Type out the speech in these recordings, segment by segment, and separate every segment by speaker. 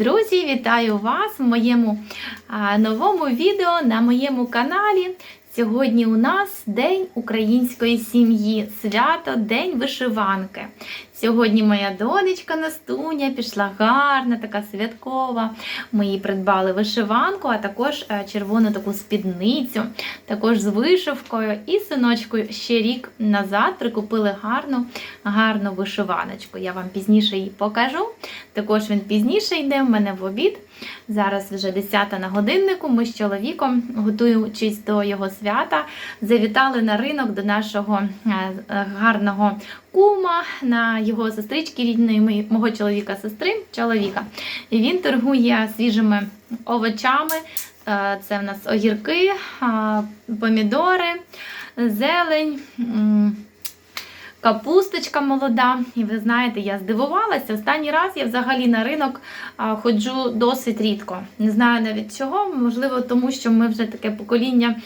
Speaker 1: Друзі, вітаю вас в моєму новому відео на моєму каналі. Сьогодні у нас День української сім'ї, свято День вишиванки. Сьогодні моя донечка Настуня пішла гарна, така святкова. Ми їй придбали вишиванку, а також е, червону таку спідницю, також з вишивкою. І синочкою ще рік назад прикупили гарну, гарну вишиваночку. Я вам пізніше її покажу. Також він пізніше йде в мене в обід. Зараз вже 10 на годиннику. Ми з чоловіком, готуючись до його свята, завітали на ринок до нашого е, гарного кума, на його сестрички рідної мого чоловіка, сестри чоловіка. І він торгує свіжими овочами. Е, Це в нас огірки, помідори, зелень. Капусточка молода, і ви знаєте, я здивувалася. Останній раз я взагалі на ринок ходжу досить рідко. Не знаю навіть чого. Можливо, тому що ми вже таке покоління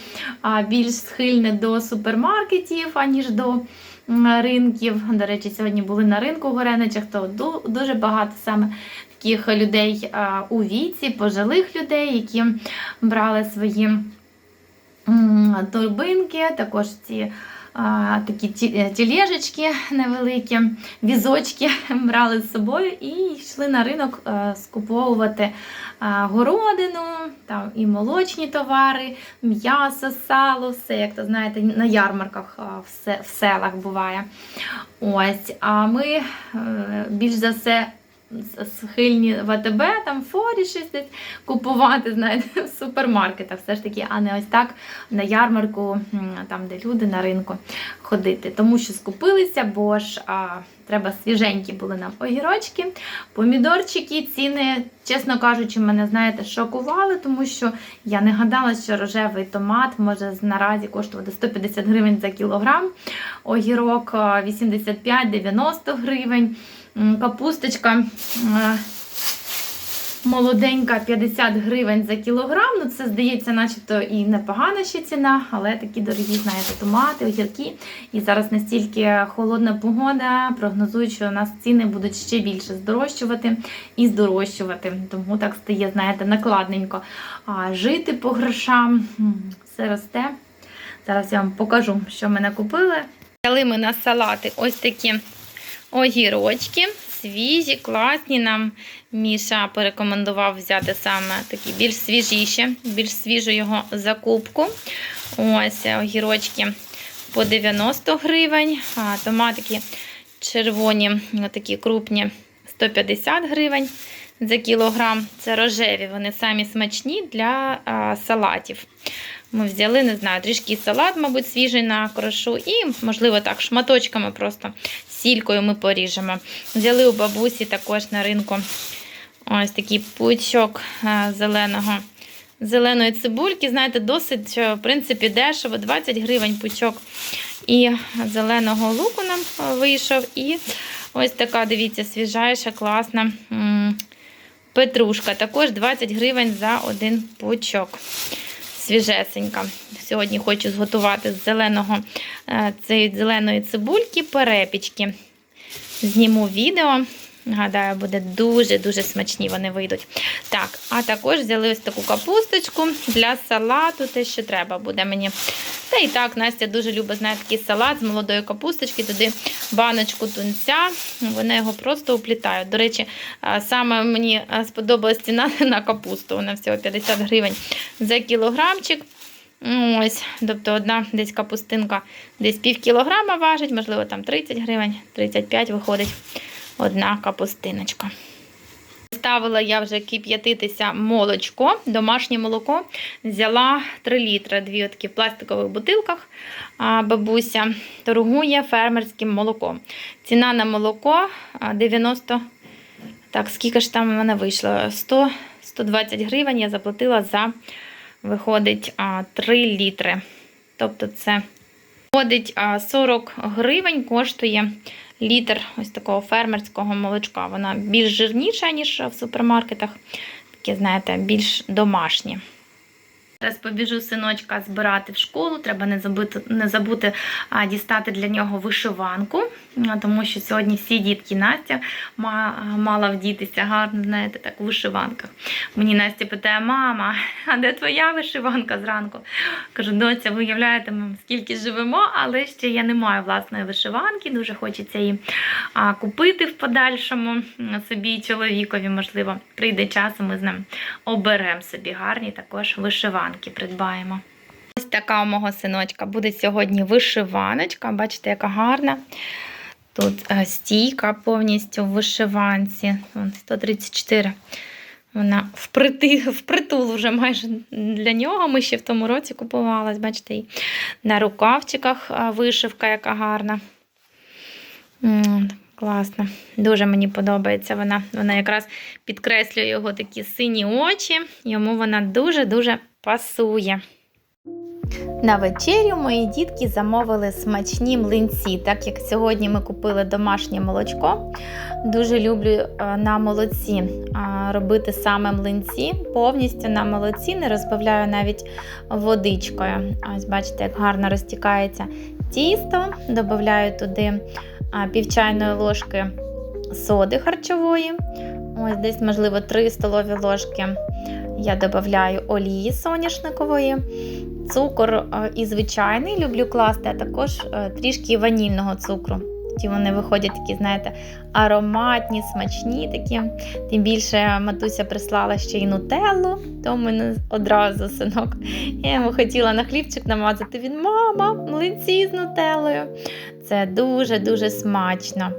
Speaker 1: більш схильне до супермаркетів, аніж до ринків. До речі, сьогодні були на ринку в Гореничах, то дуже багато саме таких людей у віці, пожилих людей, які брали свої торбинки, також ці такі е, тілежечки невеликі, візочки брали з собою і йшли на ринок е, скуповувати городину, там і молочні товари, м'ясо, сало, все, як то знаєте, на ярмарках в, селах буває. Ось, а ми е, більш за все схильні в АТБ, там форі щось десь купувати, знаєте, в супермаркетах, все ж таки, а не ось так на ярмарку, там, де люди на ринку ходити. Тому що скупилися, бо ж а, треба свіженькі були нам огірочки, помідорчики, ціни, чесно кажучи, мене, знаєте, шокували, тому що я не гадала, що рожевий томат може наразі коштувати 150 гривень за кілограм, огірок 85-90 гривень. Капусточка молоденька 50 гривень за кілограм. Ну, це здається, начебто і непогана ще ціна, але такі дорогі, знаєте, томати, огірки. І зараз настільки холодна погода, прогнозують, що у нас ціни будуть ще більше здорожчувати і здорожчувати. Тому так стає, знаєте, накладненько. А жити по грошам все росте. Зараз я вам покажу, що мене купили. Взяли ми на салати ось такі огірочки. Свіжі, класні. Нам Міша порекомендував взяти саме такі більш свіжіші, більш свіжу його закупку. Ось огірочки по 90 гривень, а томатики червоні, такі крупні 150 гривень за кілограм. Це рожеві, вони самі смачні для а, салатів. Ми взяли, не знаю, трішки салат, мабуть, свіжий на крошу, і, можливо, так, шматочками просто сількою ми поріжемо. Взяли у бабусі також на ринку ось такий пучок е, зеленого. Зеленої цибульки, знаєте, досить, е, в принципі, дешево, 20 гривень пучок. І зеленого луку нам е, вийшов. І ось така, дивіться, свіжайша, класна петрушка. Також 20 гривень за один пучок свіжесенька. Сьогодні хочу зготувати з зеленого, е, цієї зеленої цибульки перепічки. Зніму відео. Гадаю, буде дуже-дуже смачні вони вийдуть. Так, а також взяли ось таку капусточку для салату, те, що треба буде мені. Та і так, Настя дуже любить знаєте, такий салат з молодої капусточки, туди баночку тунця. Вони його просто уплітають. До речі, саме мені сподобалась ціна на капусту. Вона всього 50 гривень за кілограмчик. Ось, тобто одна десь капустинка десь пів кілограма важить, можливо, там 30 гривень, 35 виходить одна капустиночка. Ставила я вже кип'ятитися молочко, домашнє молоко. Взяла 3 літри, дві такі в пластикових бутилках. А, Бабуся торгує фермерським молоком. Ціна на молоко 90. Так, скільки ж там в мене вийшло? 100, 120 гривень я заплатила за, виходить, 3 літри. Тобто це виходить а, 40 гривень коштує літр ось такого фермерського молочка. Вона більш жирніша, ніж в супермаркетах. Таке, знаєте, більш домашнє. Зараз побіжу синочка збирати в школу. Треба не забути, не забути а, дістати для нього вишиванку, тому що сьогодні всі дітки Настя ма, мала вдітися гарно, знаєте, так, у вишиванках. Мені Настя питає: мама, а де твоя вишиванка зранку? Кажу, доця, ви уявляєте, ми скільки живемо, але ще я не маю власної вишиванки. Дуже хочеться її а, купити в подальшому собі чоловікові. Можливо, прийде час, і ми з ним оберемо собі гарні також вишиванки, придбаємо. Ось така у мого синочка буде сьогодні вишиваночка. Бачите, яка гарна. Тут е, стійка повністю в вишиванці. 134. Вона вприти, впритул вже майже для нього. Ми ще в тому році купувалась. Бачите, і на рукавчиках вишивка, яка гарна. Класно. Дуже мені подобається вона. Вона якраз підкреслює його такі сині очі. Йому вона дуже-дуже пасує. На вечерю мої дітки замовили смачні млинці, так як сьогодні ми купили домашнє молочко. Дуже люблю е, на молоці робити саме млинці. Повністю на молоці не розбавляю навіть водичкою. Ось бачите, як гарно розтікається тісто. Додаю туди а, пів чайної ложки соди харчової. Ось десь, можливо, 3 столові ложки. Я додаю олії соняшникової, цукор е, і звичайний люблю класти, а також е, трішки ванільного цукру. Тоді вони виходять такі, знаєте, ароматні, смачні такі. Тим більше матуся прислала ще й нутеллу, то мене одразу синок. Я йому хотіла на хлібчик намазати. Він мама, млинці з нутеллою. Це дуже-дуже смачно.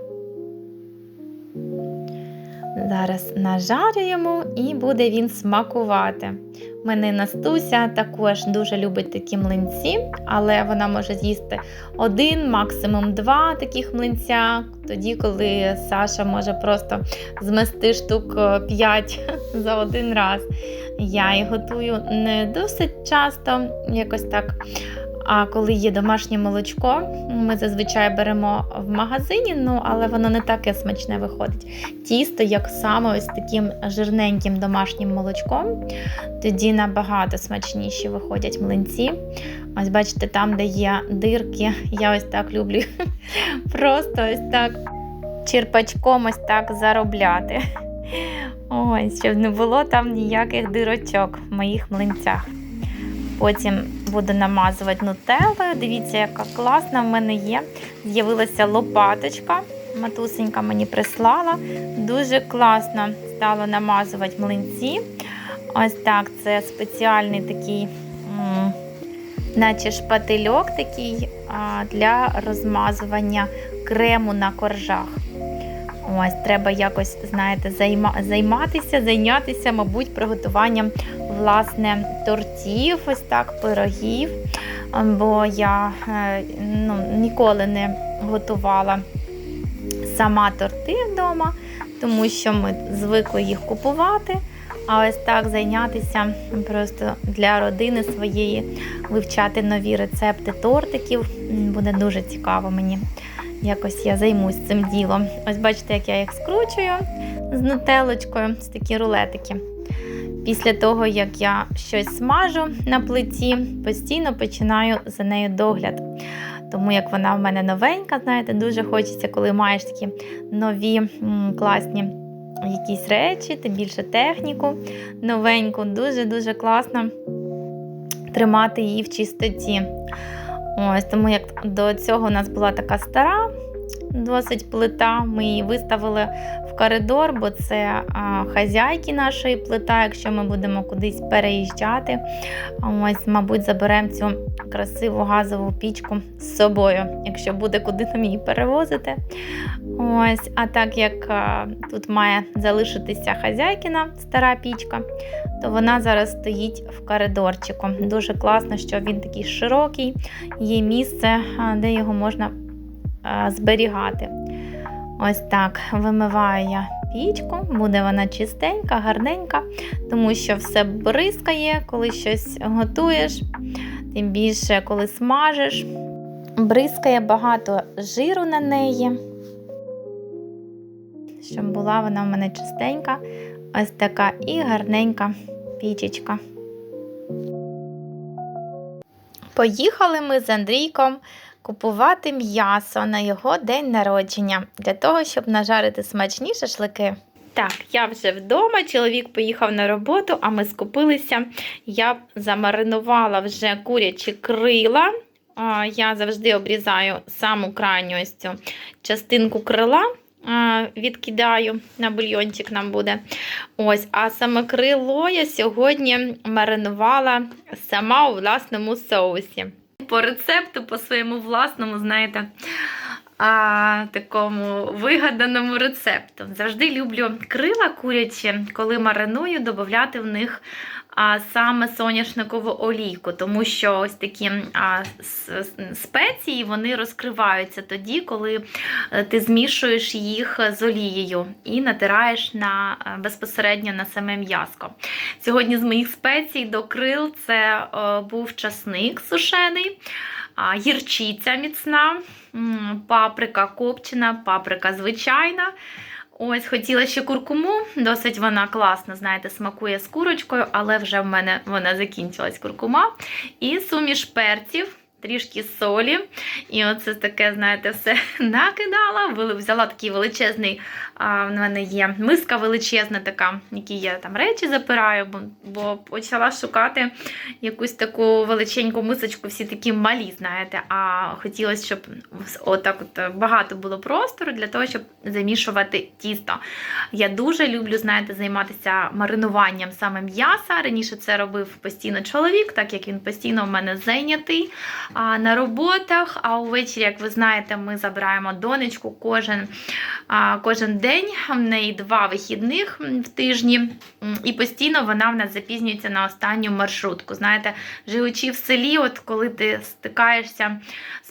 Speaker 1: Зараз нажарюємо і буде він смакувати. Мене Настуся також дуже любить такі млинці, але вона може з'їсти один, максимум два таких млинця. Тоді, коли Саша може просто змести штук 5 за один раз. Я їх готую не досить часто, якось так. А коли є домашнє молочко, ми зазвичай беремо в магазині, ну але воно не таке смачне виходить. Тісто, як саме ось таким жирненьким домашнім молочком, тоді набагато смачніші виходять млинці. Ось бачите, там, де є дирки, я ось так люблю просто ось так черпачком ось так заробляти. Ось, щоб не було там ніяких дирочок в моїх млинцях. Потім буду намазувати нутеллою. Дивіться, яка класна в мене є. З'явилася лопаточка. Матусенька мені прислала. Дуже класно стало намазувати млинці. Ось так, це спеціальний такий, наче шпательок такий для розмазування крему на коржах. Ось, треба якось, знаєте, займа, займатися, зайнятися, мабуть, приготуванням власне тортів, ось так, пирогів. Бо я е, ну, ніколи не готувала сама торти вдома, тому що ми звикли їх купувати. А ось так зайнятися просто для родини своєї, вивчати нові рецепти тортиків буде дуже цікаво мені. Якось я займусь цим ділом. Ось бачите, як я їх скручую з нутелочкою, ось такі рулетики. Після того, як я щось смажу на плиті, постійно починаю за нею догляд. Тому як вона в мене новенька, знаєте, дуже хочеться, коли маєш такі нові класні якісь речі, тим більше техніку новеньку, дуже-дуже класно тримати її в чистоті. Ось тому як до цього у нас була така стара, досить плита. Ми її виставили в коридор, бо це хазяйки нашої плита, якщо ми будемо кудись переїжджати. Ось, мабуть, заберемо цю красиву газову пічку з собою, якщо буде куди нам її перевозити. Ось, а так як тут має залишитися хазяйкина стара пічка, то вона зараз стоїть в коридорчику. Дуже класно, що він такий широкий, є місце, де його можна зберігати. Ось так вимиваю я пічку, буде вона чистенька, гарненька, тому що все бризкає, коли щось готуєш, тим більше, коли смажиш. Бризкає багато жиру на неї. Щоб була вона в мене чистенька, ось така і гарненька пічечка. Поїхали ми з Андрійком купувати м'ясо на його день народження для того, щоб нажарити смачні шашлики. Так, я вже вдома, чоловік поїхав на роботу, а ми скупилися. Я замаринувала вже курячі крила. Я завжди обрізаю саму крайню ось цю частинку крила. Відкидаю на бульйончик нам буде. Ось, а саме крило я сьогодні маринувала сама у власному соусі. По рецепту, по своєму власному, знаєте, а, такому вигаданому рецепту. Завжди люблю крила курячі, коли мариную, додати в них а, саме соняшникову олійку, тому що ось такі а, спеції вони розкриваються тоді, коли е, ти змішуєш їх з олією і натираєш на, е, безпосередньо на саме м'яско. Сьогодні з моїх спецій до крил це е, був часник сушений, а, гірчиця міцна, паприка копчена, паприка звичайна. Ось хотіла ще куркуму, досить вона класно, знаєте, смакує з курочкою, але вже в мене вона закінчилась куркума. І суміш перців, трішки солі. І оце таке, знаєте, все накидала. Взяла такий величезний, а, в мене є миска величезна така, в якій я там речі запираю, бо, бо почала шукати якусь таку величеньку мисочку, всі такі малі, знаєте. А хотілося, щоб отак от багато було простору для того, щоб замішувати тісто. Я дуже люблю, знаєте, займатися маринуванням саме м'яса. Раніше це робив постійно чоловік, так як він постійно в мене зайнятий на роботах. А увечері, як ви знаєте, ми забираємо донечку кожен, кожен день. В неї два вихідних в тижні, і постійно вона в нас запізнюється на останню маршрутку. Знаєте, живучи в селі, от коли ти стикаєшся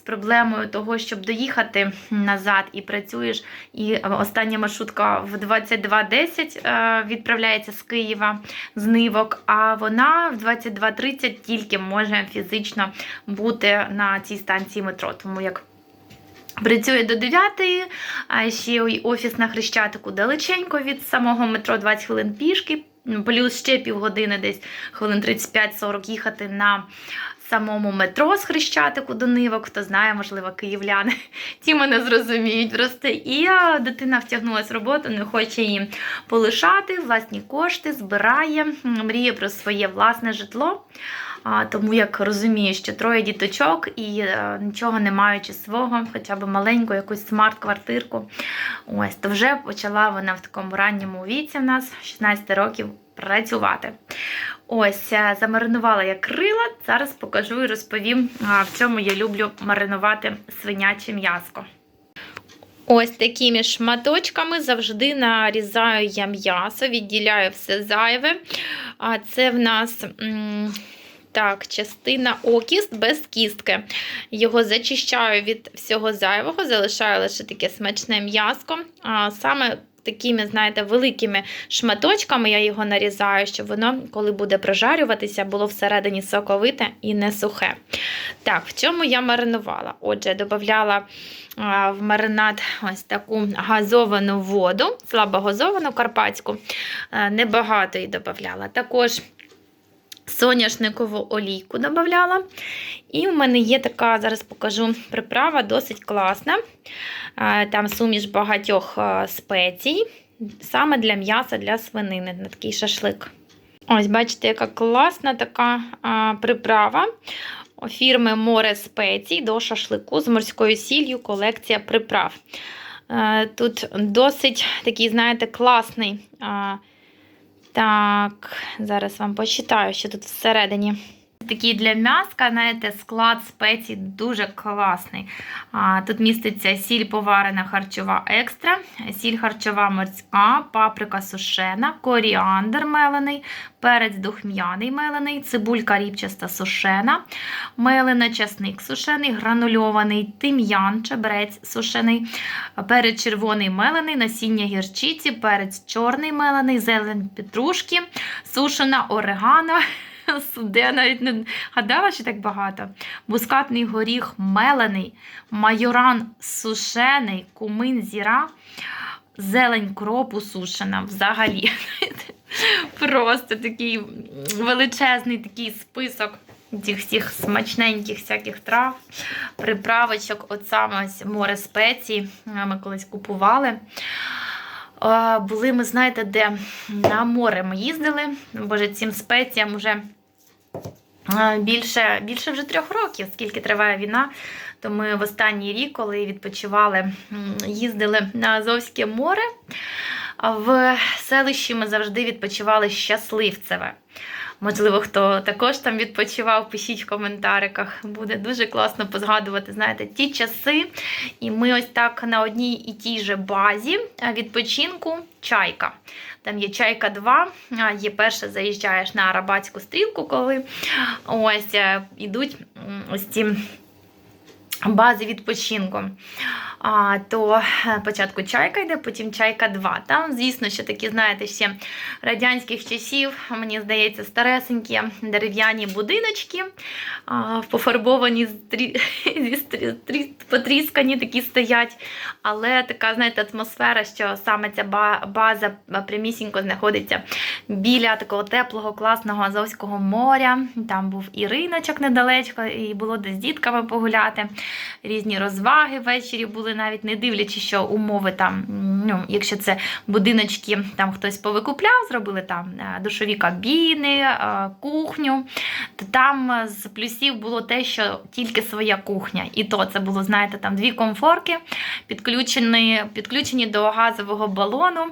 Speaker 1: з проблемою того, щоб доїхати назад і працюєш, і остання маршрутка в 22.10 е, відправляється з Києва з Нивок, а вона в 22.30 тільки може фізично бути на цій станції метро. Тому як Працює до 9, а ще й офіс на Хрещатику далеченько від самого метро 20 хвилин пішки, плюс ще півгодини, десь хвилин 35-40 їхати на самому метро з Хрещатику до Нивок. Хто знає, можливо, київляни. Ті мене зрозуміють просто. І дитина втягнулася в роботу, не хоче її полишати, власні кошти, збирає, мріє про своє власне житло. Тому як розумію, що троє діточок і е, нічого не маючи свого, хоча б маленьку якусь смарт-квартирку. Ось, то вже почала вона в такому ранньому віці в нас 16 років працювати. Ось, е, замаринувала я крила. Зараз покажу і розповім, в чому я люблю маринувати свиняче м'яско. Ось такими шматочками завжди нарізаю я м'ясо, відділяю все зайве. А це в нас. Так, частина окіст без кістки. Його зачищаю від всього зайвого, залишаю лише таке смачне м'яско. А саме такими, знаєте, великими шматочками я його нарізаю, щоб воно, коли буде прожарюватися, було всередині соковите і не сухе. Так, в чому я маринувала? Отже, додавала в маринад ось таку газовану воду, слабогазовану карпатську, небагато її додавала. Також соняшникову олійку додавала. І в мене є така, зараз покажу приправа, досить класна. Е, Там суміш багатьох е, спецій, саме для м'яса, для свинини, на такий шашлик. Ось, бачите, яка класна така а, приправа. Фірми Море спецій до шашлику з морською сіллю, колекція приправ. Е, Тут досить такий, знаєте, класний. а, Так, зараз вам почитаю, що тут всередині. Такий для м'яска, знаєте, склад спецій дуже класний. Тут міститься сіль поварена харчова екстра, сіль харчова морська, паприка сушена, коріандр мелений, перець духмяний мелений, цибулька ріпчаста сушена, мелена, часник сушений, гранульований, тим'ян, чебрець сушений, перець червоний мелений, насіння гірчиці, перець чорний мелений, зелень петрушки, сушена орегано. Я навіть не гадала, що так багато. Мускатний горіх мелений, майоран сушений, кумин зіра, зелень кропу сушена. Взагалі. Просто такий величезний такий список цих всіх смачненьких всяких трав, приправочок, от саме ось море спецій. Ми колись купували. Були ми, знаєте, де на море ми їздили. Боже, цим спеціям вже більше, більше вже трьох років, скільки триває війна. То ми в останній рік, коли відпочивали, їздили на Азовське море. В селищі ми завжди відпочивали щасливцеве. Можливо, хто також там відпочивав, пишіть в коментариках. Буде дуже класно позгадувати, знаєте, ті часи. І ми ось так на одній і тій же базі відпочинку чайка. Там є чайка 2, є перша заїжджаєш на Арабатську стрілку, коли ось е, ідуть ось ці бази відпочинку. А, то е, спочатку чайка йде, потім чайка 2. Там, звісно, що такі, знаєте, ще радянських часів, мені здається, старесенькі дерев'яні будиночки, а, пофарбовані, зі стрі... стрі- потріскані такі стоять. Але така, знаєте, атмосфера, що саме ця ба- база прямісінько знаходиться біля такого теплого, класного Азовського моря. Там був і риночок недалечко, і було де з дітками погуляти. Різні розваги ввечері були, навіть не дивлячись, що умови там, ну, якщо це будиночки, там хтось повикупляв, зробили там е, душові кабіни, е, кухню, то там е, з плюсів було те, що тільки своя кухня. І то це було, знаєте, там дві комфорки, підключені, підключені до газового балону.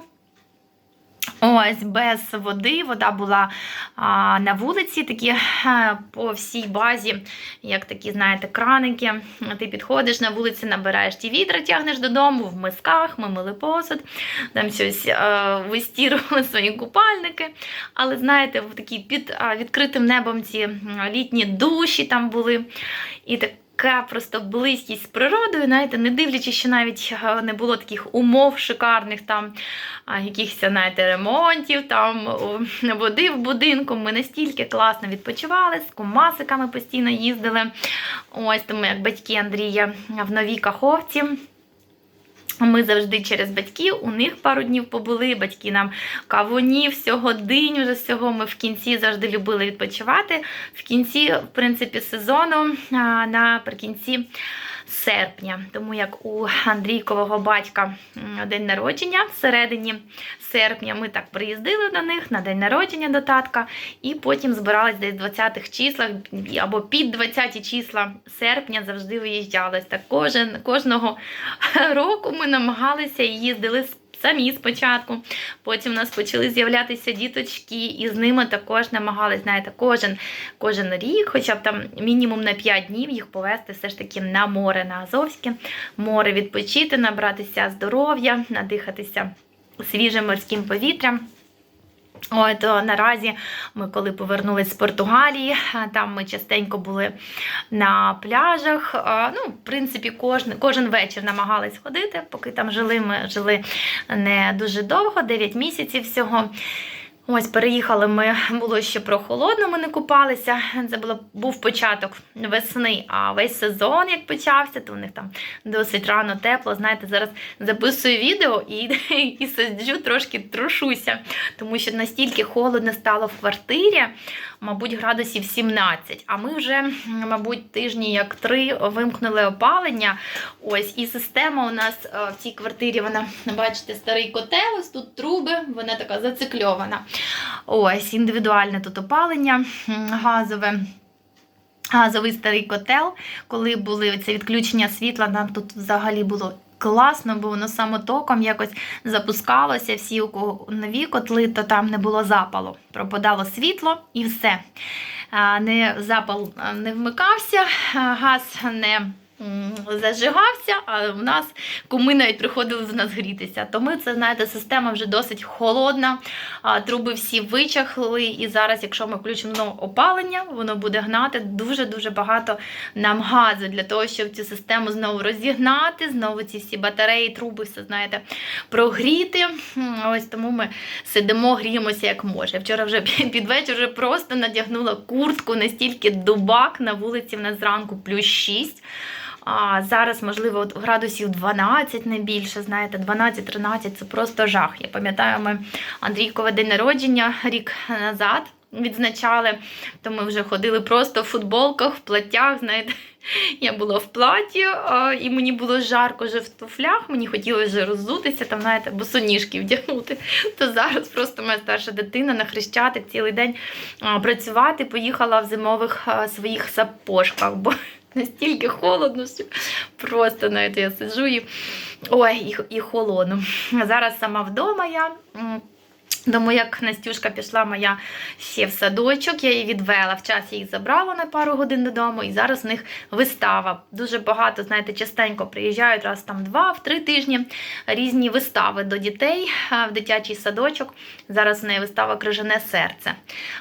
Speaker 1: Ось без води. Вода була а, на вулиці, такі а, по всій базі, як такі, знаєте, краники. Ти підходиш на вулиці, набираєш ті відра, тягнеш додому в мисках, ми мили посуд, там щось а, вистірували свої купальники. Але знаєте, в такі під а, відкритим небом ці літні душі там були. І так. Така просто близькість з природою, знаєте, не дивлячись, що навіть е, не було таких умов шикарних, там якихось, знаєте, ремонтів, там води в будинку. Ми настільки класно відпочивали, з кумасиками постійно їздили. Ось тому як батьки Андрія в новій каховці. Ми завжди через батьків, у них пару днів побули, батьки нам кавунів, всього день, вже всього ми в кінці завжди любили відпочивати. В кінці, в принципі, сезону, наприкінці серпня. Тому як у Андрійкового батька день народження всередині серпня, ми так приїздили до них на день народження до татка, і потім збирались десь в 20-х числах або під 20 числа серпня завжди виїжджали. Так кожен, кожного року ми намагалися і їздили з- самі спочатку. Потім у нас почали з'являтися діточки, і з ними також намагалися, знаєте, кожен, кожен рік, хоча б там мінімум на 5 днів їх повезти все ж таки на море, на Азовське море, відпочити, набратися здоров'я, надихатися свіжим морським повітрям. От наразі ми, коли повернулись з Португалії, там ми частенько були на пляжах. Ну, в принципі, кожен, кожен вечір намагались ходити, поки там жили. Ми жили не дуже довго, 9 місяців всього. Ось переїхали ми, було ще прохолодно, ми не купалися. Це було, був початок весни, а весь сезон, як почався, то у них там досить рано тепло. Знаєте, зараз записую відео і, і сиджу, трошки трушуся, тому що настільки холодно стало в квартирі, мабуть, градусів 17. А ми вже, мабуть, тижні як три вимкнули опалення. Ось, і система у нас е, в цій квартирі, вона, бачите, старий котел, ось тут труби, вона така зацикльована. Ось, індивідуальне тут опалення газове. Газовий старий котел, коли були це відключення світла, нам тут взагалі було класно, бо воно самотоком якось запускалося. Всі, у кого нові котли, то там не було запалу. Пропадало світло і все. Не запал не вмикався, газ не зажигався, а в нас куми навіть приходили до нас грітися. Тому це, знаєте, система вже досить холодна, труби всі вичахли, і зараз, якщо ми включимо опалення, воно буде гнати дуже-дуже багато нам газу для того, щоб цю систему знову розігнати, знову ці всі батареї, труби, все знаєте, прогріти. Ось тому ми сидимо, гріємося як може. Вчора вже під вечір вже просто надягнула куртку, настільки дубак на вулиці в нас зранку плюс 6. А зараз, можливо, от градусів 12, не більше, знаєте, 12-13 це просто жах. Я пам'ятаю, ми Андрійкове день народження рік назад. відзначали, то ми вже ходили просто в футболках, в платтях, знаєте. Я була в платі, і мені було жарко вже в туфлях, мені хотілося вже роззутися, там, знаєте, босоніжки вдягнути. То зараз просто моя старша дитина на хрещатик цілий день працювати, поїхала в зимових своїх сапожках, бо настільки холодно, що просто навіть я сиджу і ой, і, і холодно. Зараз сама вдома я. Тому як Настюшка пішла моя ще в садочок, я її відвела. В час її забрала на пару годин додому, і зараз в них вистава. Дуже багато, знаєте, частенько приїжджають раз там два, в три тижні різні вистави до дітей в дитячий садочок. Зараз в неї вистава Крижане серце.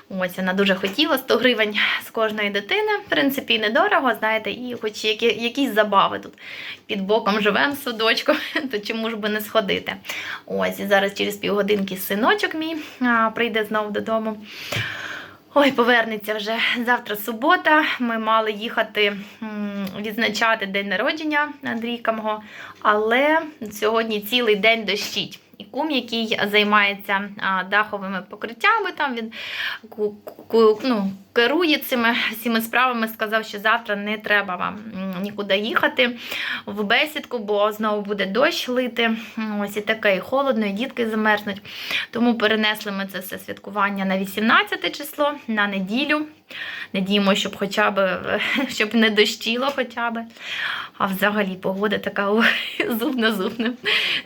Speaker 1: Ось вона дуже хотіла 100 гривень з кожної дитини. В принципі, недорого, знаєте, і хоч які, якісь забави тут під боком живемо з садочком, то чому ж би не сходити? Ось і зараз через півгодинки синочок мій а, прийде знову додому. Ой, повернеться вже завтра субота. Ми мали їхати відзначати день народження Андрійка мого, але сьогодні цілий день дощить. І кум, який займається даховими покриттями, там він ну, керує цими всіми справами, сказав, що завтра не треба вам нікуди їхати в бесідку, бо знову буде дощ лити. Ось і таке, і холодно, і дітки замерзнуть. Тому перенесли ми це все святкування на 18 число, на неділю. Надіємо, щоб хоча б щоб не дощило хоча б. А взагалі погода така ой, зуб на зуб не,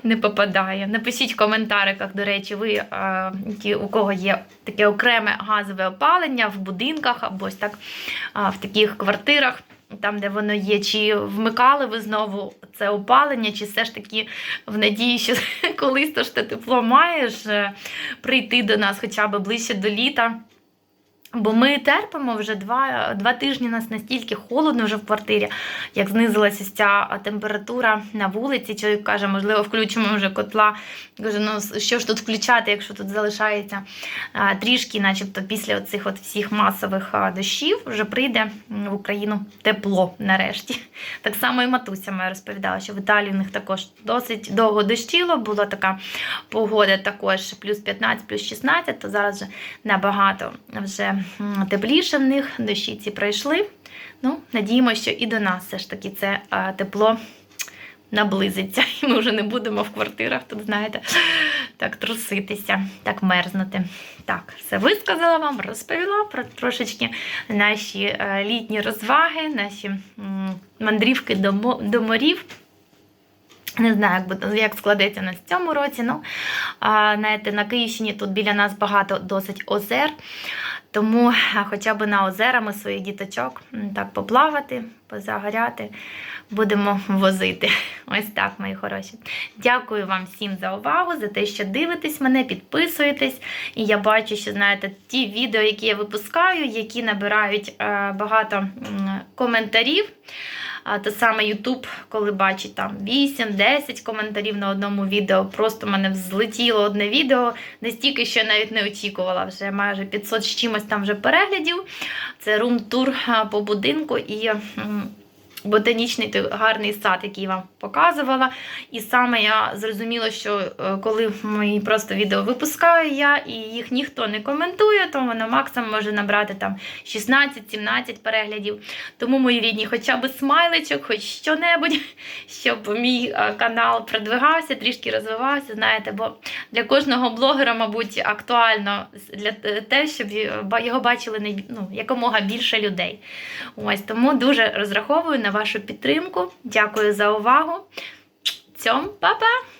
Speaker 1: не попадає. Напишіть в коментариках, до речі, ви е, ті, у кого є таке окреме газове опалення в будинках або ось так а, в таких квартирах. Там, де воно є, чи вмикали ви знову це опалення, чи все ж таки в надії, що колись то ж ти тепло маєш е, прийти до нас хоча б ближче до літа. Бо ми терпимо вже два, два тижні нас настільки холодно вже в квартирі, як знизилася ця температура на вулиці. Чоловік каже, можливо, включимо вже котла. Каже, ну що ж тут включати, якщо тут залишається трішки, начебто після цих от всіх масових дощів, вже прийде в Україну тепло нарешті. Так само і матуся моя розповідала, що в Італії в них також досить довго дощило, була така погода також плюс 15, плюс 16, то зараз вже набагато вже тепліше в них, дощі ці пройшли. Ну, надіємося, що і до нас все ж таки це тепло наблизиться. І ми вже не будемо в квартирах, тут, знаєте, так труситися, так мерзнути. Так, все висказала вам, розповіла про трошечки наші е, літні розваги, наші мандрівки до, мо- до морів. Не знаю, як, буде, як складеться в цьому році. Ну, а, знаєте, на Київщині тут біля нас багато досить озер. Тому хоча б на озера ми своїх діточок так поплавати, позагоряти, будемо возити. Ось так, мої хороші. Дякую вам всім за увагу, за те, що дивитесь мене, підписуєтесь. І я бачу, що знаєте, ті відео, які я випускаю, які набирають е, багато коментарів. То саме YouTube, коли бачить там 8-10 коментарів на одному відео, просто мене взлетіло одне відео, настільки, що я навіть не очікувала. Вже майже 500 з чимось там вже переглядів. Це рум-тур по будинку і ботанічний гарний сад, який вам показувала. І саме я зрозуміла, що е, коли мої просто відео випускаю я і їх ніхто не коментує, то воно максимум може набрати там 16-17 переглядів. Тому, мої рідні, хоча б смайличок, хоч що-небудь, щоб мій е, канал продвигався, трішки розвивався, знаєте, бо для кожного блогера, мабуть, актуально для те, щоб його бачили ну, якомога більше людей. Ось тому дуже розраховую на вашу підтримку. Дякую за увагу. Цьом, па-па!